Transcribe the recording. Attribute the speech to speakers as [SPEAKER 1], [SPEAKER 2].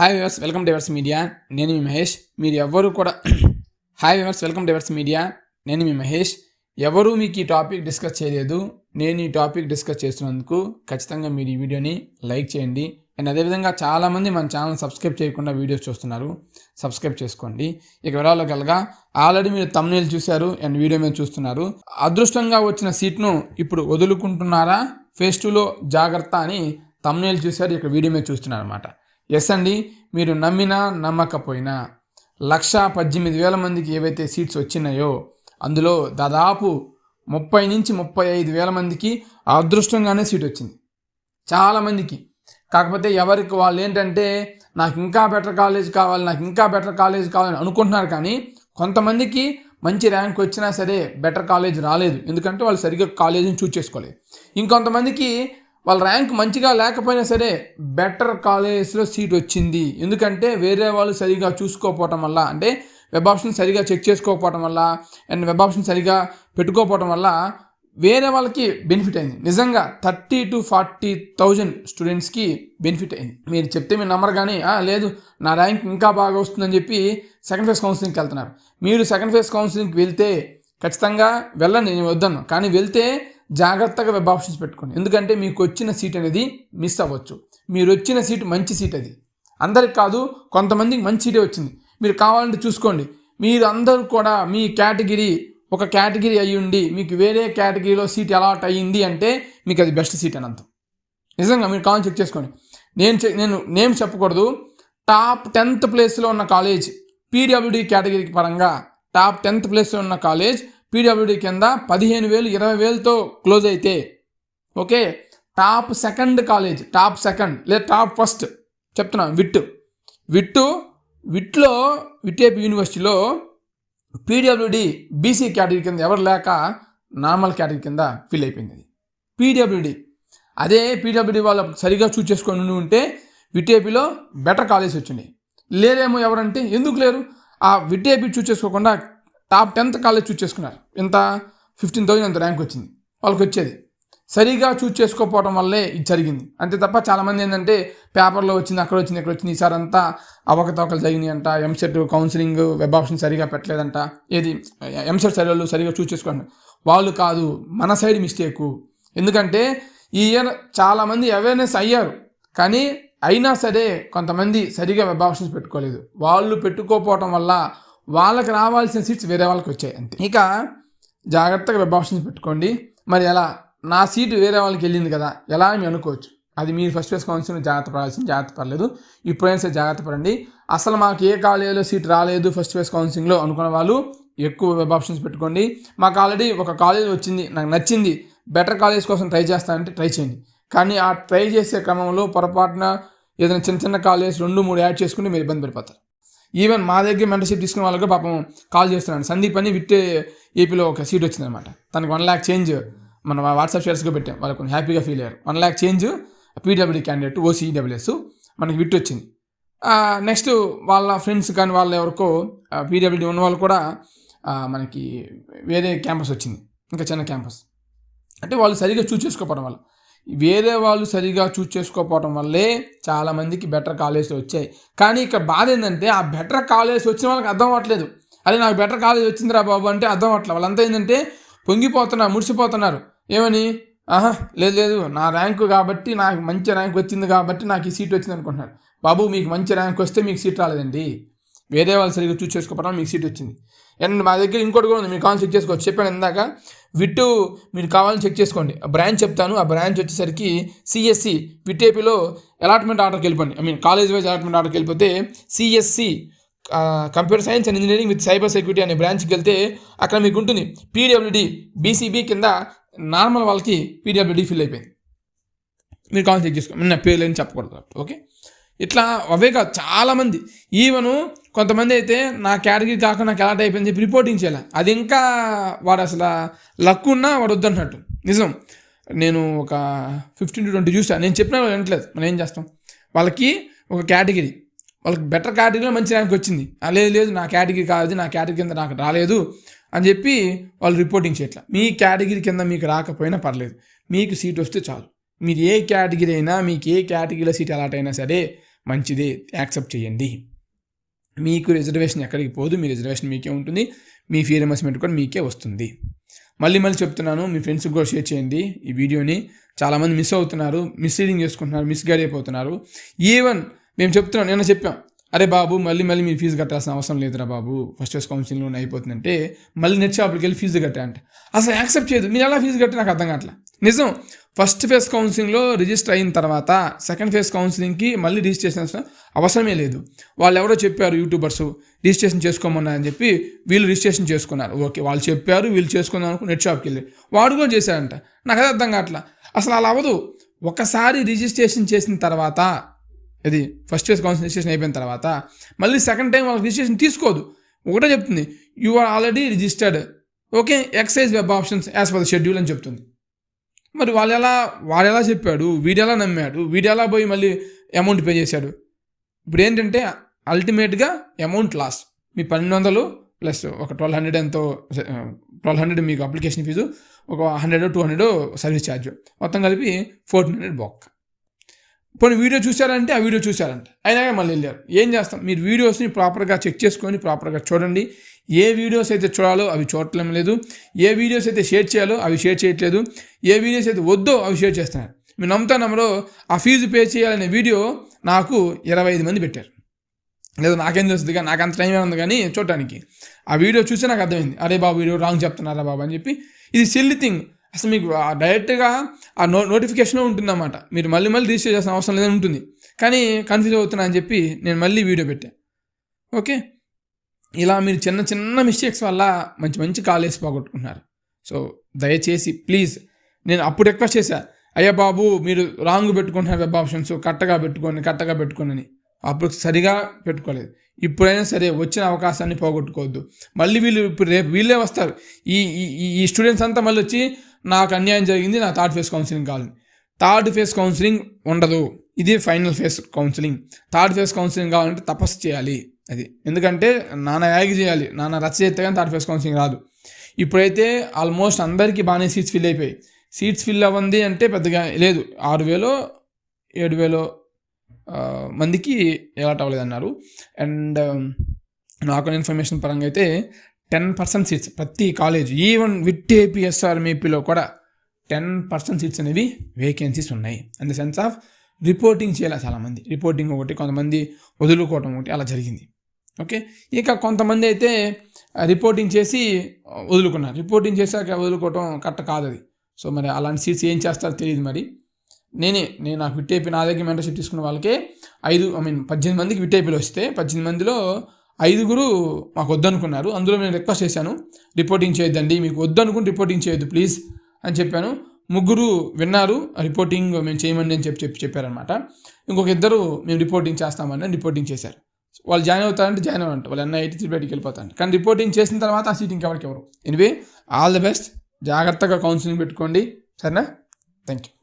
[SPEAKER 1] Hi viewers welcome diverse media నేను మీ మహేష్. మీరు ఎవ్వరు కూడా hi viewers welcome diverse media నేను మీ మహేష్. ఎవరు మీకు ఈ టాపిక్ డిస్కస్ చేయలేదు. నేను ఈ టాపిక్ డిస్కస్ చేస్తున్నందుకు ఖచ్చితంగా మీరు ఈ వీడియోని లైక్ చేయండి. అండ్ అదేవిధంగా చాలామంది మన ఛానల్ సబ్స్క్రైబ్ చేయకుండా వీడియోస్ చూస్తున్నారు. సబ్స్క్రైబ్ చేసుకోండి. ఇక వివరాలు కలగా ఆల్రెడీ మీరు తమ్నేల్ చూశారు అండ్ వీడియో మీద చూస్తున్నారు. అదృష్టంగా వచ్చిన సీట్ను ఇప్పుడు వదులుకుంటున్నారా? ఫేస్ టూలో జాగ్రత్త అని తమ్నేలు చూశారు. ఇక వీడియో మీద చూస్తున్నారు అనమాట ఎస్ అండి మీరు నమ్మినా నమ్మకపోయినా లక్ష పద్దెనిమిది వేల మందికి ఏవైతే సీట్స్ వచ్చినాయో అందులో దాదాపు ముప్పై నుంచి ముప్పై ఐదు వేల మందికి అదృష్టంగానే సీట్ వచ్చింది. చాలామందికి కాకపోతే ఎవరికి వాళ్ళు ఏంటంటే నాకు ఇంకా బెటర్ కాలేజ్ కావాలి నాకు ఇంకా బెటర్ కాలేజ్ కావాలని అనుకుంటున్నారు కానీ కొంతమందికి మంచి ర్యాంక్ వచ్చినా సరే బెటర్ కాలేజ్ రాలేదు. ఎందుకంటే వాళ్ళు సరిగ్గా కాలేజీని చూస్ చేసుకోలేదు. ఇంకొంతమందికి వాళ్ళ ర్యాంక్ మంచిగా లేకపోయినా సరే బెటర్ కాలేజ్లో సీట్ వచ్చింది. ఎందుకంటే వేరే వాళ్ళు సరిగా చూసుకోకపోవటం వల్ల అంటే వెబ్ ఆప్షన్ సరిగా చెక్ చేసుకోకపోవటం వల్ల అండ్ వెబ్ ఆప్షన్ సరిగా పెట్టుకోకపోవటం వల్ల వేరే వాళ్ళకి బెనిఫిట్ అయింది. నిజంగా థర్టీ టు ఫార్టీ థౌజండ్ స్టూడెంట్స్కి బెనిఫిట్ అయింది. మీరు చెప్తే మీరు నమ్మరు కానీ లేదు నా ర్యాంక్ ఇంకా బాగా వస్తుందని చెప్పి సెకండ్ ఫేజ్ కౌన్సిలింగ్కి వెళ్తున్నారు. మీరు సెకండ్ ఫేజ్ కౌన్సిలింగ్కి వెళ్తే ఖచ్చితంగా వెళ్ళండి నేను వద్దను కానీ వెళ్తే జాగ్రత్తగా వెబ్ ఆప్షన్స్ పెట్టుకోండి. ఎందుకంటే మీకు వచ్చిన సీట్ అనేది మిస్ అవ్వచ్చు. మీరు వచ్చిన సీట్ మంచి సీట్ అది. అందరికి కాదు కొంతమందికి మంచి సీటే వచ్చింది. మీరు కావాలంటే చూసుకోండి. మీరు అందరూ కూడా మీ కేటగిరీ ఒక కేటగిరీ అయ్యి ఉండి మీకు వేరే కేటగిరీలో సీట్ అలాట్ అయ్యింది అంటే మీకు అది బెస్ట్ సీట్ అని అర్థం. నిజంగా మీరు కావాలని చెక్ చేసుకోండి. నేను చె- నేను నేమ్ చెప్పకూడదు. టాప్ టెన్త్ ప్లేస్లో ఉన్న కాలేజ్ పీడబ్ల్యూడీ కేటగిరీ పరంగా టాప్ టెన్త్ ప్లేస్లో ఉన్న కాలేజ్ పీడబ్ల్యూడి కింద పదిహేను వేలు ఇరవై వేలతో క్లోజ్ అయితే okay? Top second college top second లేదా టాప్ ఫస్ట్ చెప్తున్నాను విట్టు. విట్టు విట్లో విటేపి యూనివర్సిటీలో పీడబ్ల్యూడి బీసీ కేటగిరీ కింద ఎవరు లేక నార్మల్ కేటగిరీ కింద ఫిల్ అయిపోయింది అది. పీడబ్ల్యూడి. అదే పీడబ్ల్యూడి వాళ్ళు సరిగా చూస్ చేసుకొని ఉండి ఉంటే విటేపీలో బెటర్ కాలేజ్ వచ్చినాయి లేరేమో ఎవరంటే ఎందుకు లేరు? ఆ విటేపీ చూస్ చేసుకోకుండా టాప్ టెన్త్ కాలేజ్ చూస్ చేసుకున్నారు. ఇంత ఫిఫ్టీన్ థౌసండ్ అంత ర్యాంక్ వచ్చింది. వాళ్ళకి వచ్చేది. సరిగా చూస్ చేసుకోకపోవడం వల్లే ఇది జరిగింది. అంతే తప్ప చాలామంది ఏంటంటే పేపర్లో వచ్చింది అక్కడ వచ్చింది ఇక్కడ వచ్చింది. ఈసారి అంతా అవకతవకలు జరిగినాయి అంట ఎంసెట్ కౌన్సిలింగ్ వెబ్ ఆప్షన్ సరిగా పెట్టలేదంట. ఏది? ఎంసెట్ సరిగా సరిగా చూస్ చేసుకోండి. వాళ్ళు కాదు మన సైడ్ మిస్టేకు ఎందుకంటే ఈ ఇయర్ చాలామంది అవేర్నెస్ అయ్యారు. కానీ అయినా సరే కొంతమంది సరిగా వెబ్ ఆప్షన్స్ పెట్టుకోలేదు. వాళ్ళు పెట్టుకోకపోవటం వల్ల వాళ్ళకి రావాల్సిన సీట్స్ వేరే వాళ్ళకి వచ్చాయి అంతే. ఇక జాగ్రత్తగా వెబ్ ఆప్షన్స్ పెట్టుకోండి. మరి ఎలా? నా సీటు వేరే వాళ్ళకి వెళ్ళింది కదా ఎలా అని అనుకోవచ్చు. అది మీరు ఫస్ట్ ఫేస్ కౌన్సిలింగ్ జాగ్రత్త పడాల్సింది జాగ్రత్త పడలేదు. ఇప్పుడైనా సరే జాగ్రత్త పడండి. అసలు మాకు ఏ కాలేజీలో సీట్ రాలేదు ఫస్ట్ ఫేస్ కౌన్సిలింగ్లో అనుకున్న వాళ్ళు ఎక్కువ వెబ్ ఆప్షన్స్ పెట్టుకోండి. మాకు ఆల్రెడీ ఒక కాలేజ్ వచ్చింది నాకు నచ్చింది. బెటర్ కాలేజ్ కోసం ట్రై చేస్తానంటే ట్రై చేయండి. కానీ ఆ ట్రై చేసే క్రమంలో పొరపాటున ఏదైనా చిన్న చిన్న కాలేజ్ రెండు మూడు యాడ్ చేసుకుంటే మీరు ఇబ్బంది పడిపోతారు. ఈవెన్ మా దగ్గర మెంటర్షిప్ తీసుకున్న వాళ్ళకి పాపం కాల్ చేస్తున్నాను సందీప్ అని విట్టే ఏపీలో ఒక సీట్ వచ్చిందనమాట తనకి వన్ ల్యాక్ చేంజ్ మన వాట్సాప్ షేర్స్గా పెట్టాం. వాళ్ళు కొంచెం హ్యాపీగా ఫీల్ అయ్యారు. One lakh change PWD candidate OCWS మనకి విట్ వచ్చింది. నెక్స్ట్ వాళ్ళ ఫ్రెండ్స్ కానీ వాళ్ళ ఎవరికో పీడబ్ల్యూడీ ఉన్న వాళ్ళు కూడా మనకి వేరే క్యాంపస్ వచ్చింది. ఇంకా చిన్న క్యాంపస్ అంటే వాళ్ళు సరిగ్గా చూస్ వల్ల. వేరే వాళ్ళు సరిగా చూస్ చేసుకోకపోవడం వల్లే చాలామందికి బెటర్ కాలేజ్లు వచ్చాయి. కానీ ఇక్కడ బాధ ఏంటంటే ఆ బెటర్ కాలేజ్ వచ్చిన వాళ్ళకి అర్థం అవ్వట్లేదు. అదే నాకు బెటర్ కాలేజ్ వచ్చిందిరా బాబు అంటే అర్థం అవ్వట్లేదు. వాళ్ళంతా ఏంటంటే పొంగిపోతున్నారు ముడిసిపోతున్నారు ఏమని? ఆహా లేదు లేదు నా ర్యాంకు కాబట్టి నాకు మంచి ర్యాంక్ వచ్చింది కాబట్టి నాకు ఈ సీట్ వచ్చింది అనుకుంటున్నారు. బాబు మీకు మంచి ర్యాంక్ వస్తే మీకు సీట్ రాలేదండి. వేరే వాళ్ళు సరిగ్గా చూస్ చేసుకోవడం మీకు సీట్ వచ్చింది. అండ్ మా దగ్గర ఇంకోటి కూడా ఉంది మీరు కావాలని చెక్ చేసుకోవచ్చు. చెప్పాను ఇందాక విట్టు మీరు కావాలని చెక్ చేసుకోండి. ఆ బ్రాంచ్ చెప్తాను ఆ బ్రాంచ్ వచ్చేసరికి సిఎస్సి విటేపీలో అలాట్మెంట్ ఆర్డర్కి వెళ్ళిపోండి. I mean college wise allotment ఆర్డర్కి వెళ్ళిపోతే CSC computer science and engineering with cyber security అనే బ్రాంచ్కి వెళ్తే అక్కడ మీకు ఉంటుంది. పీడబ్ల్యూడి బీసీబీ కింద నార్మల్ వాళ్ళకి పీడబ్ల్యూడి ఫిల్ అయిపోయింది. మీరు కాల్ చెక్ చేసుకోండి నా పేర్లు ఏం చెప్పకూడదు. ఓకే? ఇట్లా అవే కాదు చాలామంది ఈవెను కొంతమంది అయితే నా కేటగిరీ కాక నాకు ఎలాట్ అయిపోయింది చెప్పి రిపోర్టింగ్ చేయాలి. అది ఇంకా వాడు అసలు లక్ ఉన్నా వాడు వద్దన్నట్టు నిజం. నేను ఒక ఫిఫ్టీన్ టు ట్వంటీ చూసాను నేను చెప్పినా వాళ్ళు వినట్లేదు. మనం ఏం చేస్తాం? వాళ్ళకి ఒక కేటగిరీ వాళ్ళకి బెటర్ కేటగిరీలో మంచి ర్యాంక్ వచ్చింది. లేదు లేదు నా కేటగిరీ కాదు నా కేటగిరీ కింద నాకు రాలేదు అని చెప్పి వాళ్ళు రిపోర్టింగ్ చేయట్లా. మీ కేటగిరీ కింద మీకు రాకపోయినా పర్లేదు. మీకు సీట్ వస్తే చాలు. మీరు ఏ కేటగిరీ అయినా మీకు ఏ కేటగిరీలో సీట్ అలాట్ అయినా సరే మంచిదే. యాక్సెప్ట్ చేయండి. మీకు రిజర్వేషన్ ఎక్కడికి పోదు మీ రిజర్వేషన్ మీకే ఉంటుంది మీ ఫీ రిమర్స్మెంట్ కూడా మీకే వస్తుంది. మళ్ళీ మళ్ళీ చెప్తున్నాను మీ ఫ్రెండ్స్కి కూడా షేర్ చేయండి ఈ వీడియోని చాలామంది మిస్ అవుతున్నారు మిస్లీడింగ్ చేసుకుంటున్నారు మిస్గైడ్ అయిపోతున్నారు. ఈవెన్ మేము చెప్తున్నాం నిన్న చెప్పాం అరే బాబు మళ్ళీ మళ్ళీ మీరు ఫీజు కట్టాల్సిన అవసరం లేదురా బాబు. ఫస్ట్ ఇయర్స్ కౌన్సిలింగ్లోనే అయిపోతుందంటే మళ్ళీ నెట్ షాప్కి వెళ్ళి ఫీజు కట్టా అంటే. అసలు యాక్సెప్ట్ చేయదు. మీరు ఎలా ఫీజు కట్టి నాకు అర్థం కావట్లే. నిజం ఫస్ట్ ఫేజ్ కౌన్సిలింగ్లో రిజిస్టర్ అయిన తర్వాత సెకండ్ ఫేజ్ కౌన్సిలింగ్కి మళ్ళీ రిజిస్ట్రేషన్ అవసరమే లేదు. వాళ్ళు ఎవరో చెప్పారు యూట్యూబర్స్ రిజిస్ట్రేషన్ చేసుకోమన్నారని చెప్పి వీళ్ళు రిజిస్ట్రేషన్ చేసుకున్నారు. ఓకే వాళ్ళు చెప్పారు వీళ్ళు చేసుకుందాం అనుకుని నెట్ షాప్కి వెళ్ళి. వాడు కూడా చేశారంట నాకు అదే అర్థం కావట్లా. అసలు అలా అవ్వదు. ఒకసారి రిజిస్ట్రేషన్ చేసిన తర్వాత ఇది ఫస్ట్ ఫేజ్ కౌన్సిల్ రిజిస్ట్రేషన్ అయిపోయిన తర్వాత మళ్ళీ సెకండ్ టైం వాళ్ళకి రిజిస్ట్రేషన్ తీసుకోదు. ఒకటే చెప్తుంది you are already registered okay exercise web options as per the schedule అని చెప్తుంది. మరి వాళ్ళు ఎలా వాడు ఎలా చెప్పాడు వీడు ఎలా నమ్మాడు వీడు ఎలా పోయి మళ్ళీ అమౌంట్ పే చేశాడు? ఇప్పుడు ఏంటంటే అల్టిమేట్గా అమౌంట్ లాస్ మీ పన్నెండు వందలు ప్లస్ ఒక ట్వెల్వ్ హండ్రెడ్ ఎంతో ట్వెల్వ్ హండ్రెడ్ మీకు అప్లికేషన్ ఫీజు ఒక hundred two hundred service charge మొత్తం కలిపి ఫోర్టీన్ హండ్రెడ్ బొక్క పోనీ వీడియో చూశారంటే ఆ వీడియో చూశారంట. అయినా మళ్ళీ వెళ్ళారు. ఏం చేస్తాం? మీరు వీడియోస్ని ప్రాపర్గా చెక్ చేసుకొని ప్రాపర్గా చూడండి. ఏ వీడియోస్ అయితే చూడాలో అవి చూడటం లేదు. ఏ వీడియోస్ అయితే షేర్ చేయాలో అవి షేర్ చేయట్లేదు. ఏ వీడియోస్ అయితే వద్దో అవి షేర్ చేస్తున్నారు. మీరు నమ్ముతా నమ్మరో ఆ ఫీజు పే చేయాలనే వీడియో నాకు ఇరవై ఐదు మంది పెట్టారు. లేదు నాకేం తెలుస్తుంది కానీ నాకు అంత టైం ఉంది కానీ చూడటానికి. ఆ వీడియో చూస్తే నాకు అర్థమైంది. అరే బాబు వీడియో రాంగ్ చెప్తున్నారా బాబు అని చెప్పి. ఇది సిల్లి థింగ్ అసలు మీకు డైరెక్ట్గా ఆ నో నోటిఫికేషన్ ఉంటుందన్నమాట. మీరు మళ్ళీ మళ్ళీ రిజిస్టర్ చేసిన అవసరం లేదని ఉంటుంది. కానీ కన్ఫ్యూజ్ అవుతున్నా అని చెప్పి నేను మళ్ళీ వీడియో పెట్టాను ఓకే? ఇలా మీరు చిన్న చిన్న మిస్టేక్స్ వల్ల మంచి మంచి కాలేజ్ పోగొట్టుకుంటున్నారు. సో దయచేసి ప్లీజ్ నేను అప్పుడు రిక్వెస్ట్ చేశా. అయ్యా బాబు మీరు రాంగ్ పెట్టుకుంటున్నారు వెబ్ ఆప్షన్స్. కట్టగా పెట్టుకోండి కట్టగా పెట్టుకోండి అని. అప్పుడు సరిగా పెట్టుకోలేదు. ఇప్పుడైనా సరే వచ్చిన అవకాశాన్ని పోగొట్టుకోవద్దు. మళ్ళీ వీళ్ళు ఇప్పుడు రేపు వీళ్ళే వస్తారు. ఈ- ఈ స్టూడెంట్స్ అంతా మళ్ళీ వచ్చి నాకు అన్యాయం జరిగింది నా థర్డ్ ఫేస్ కౌన్సిలింగ్ కావాలి థర్డ్ ఫేస్ కౌన్సిలింగ్ ఉండదు. ఇది final phase counselling. Third phase counselling కావాలంటే తపస్సు చేయాలి. అది ఎందుకంటే నాన్న యాగి చేయాలి. నాన్న రచ్చ చేస్తే కానీ థర్డ్ ఫేస్ కౌన్సిలింగ్ రాదు. ఇప్పుడైతే ఆల్మోస్ట్ అందరికీ బాగానే సీట్స్ ఫిల్ అయిపోయాయి. సీట్స్ ఫిల్ అవ్వంది అంటే పెద్దగా లేదు. ఆరు వేలో ఏడు వేలో మందికి ఎలాట్ అవ్వలేదు అన్నారు అండ్ నాకు ఇన్ఫర్మేషన్ పరంగా అయితే టెన్ పర్సెంట్ సీట్స్ ప్రతి కాలేజ్ ఈవెన్ విత్ ఏపీఎస్ఆర్ కూడా టెన్ పర్సెంట్ సీట్స్ అనేవి వేకెన్సీస్ ఉన్నాయి. In the sense of reporting చేయాలి చాలామంది. రిపోర్టింగ్ ఒకటి కొంతమంది వదులుకోవటం ఒకటి అలా జరిగింది. ఓకే ఇక కొంతమంది అయితే రిపోర్టింగ్ చేసి వదులుకున్నారు. రిపోర్టింగ్ చేశాక వదులుకోవటం కరెక్ట్ కాదు అది. సో మరి అలాంటి సీట్స్ ఏం చేస్తారో తెలియదు మరి. నేనే నేను నాకు విట్టేపీ నా దగ్గర మెంటర్షిప్ తీసుకున్న వాళ్ళకే ఐదు ఐ మీన్ పద్దెనిమిది మందికి విట్టేపీలు వస్తే పద్దెనిమిది మందిలో ఐదుగురు మాకు వద్దనుకున్నారు. అందులో నేను రిక్వెస్ట్ చేశాను రిపోర్టింగ్ చేయొద్దండి మీకు వద్దనుకుని రిపోర్టింగ్ చేయొద్దు ప్లీజ్ అని చెప్పాను. ముగ్గురు విన్నారు ఆ రిపోర్టింగ్ మేము చేయమని అని చెప్పి చెప్పి చెప్పారనమాట ఇంకొక ఇద్దరు మేము రిపోర్టింగ్ చేస్తామని రిపోర్టింగ్ చేశారు. వాళ్ళు జాయిన్ అవుతారంటే జాయిన్ అవ్వండి వాళ్ళు ఎన్న ఎయిటీ త్రీ బయటికి వెళ్ళిపోతారు కానీ రిపోర్టింగ్ చేసిన తర్వాత ఆ సీట్ ఇంకెవరికి ఎవరు ఎనివే ఆల్ ది బెస్ట్. జాగ్రత్తగా కౌన్సిలింగ్ పెట్టుకోండి. సరేనా? Thank you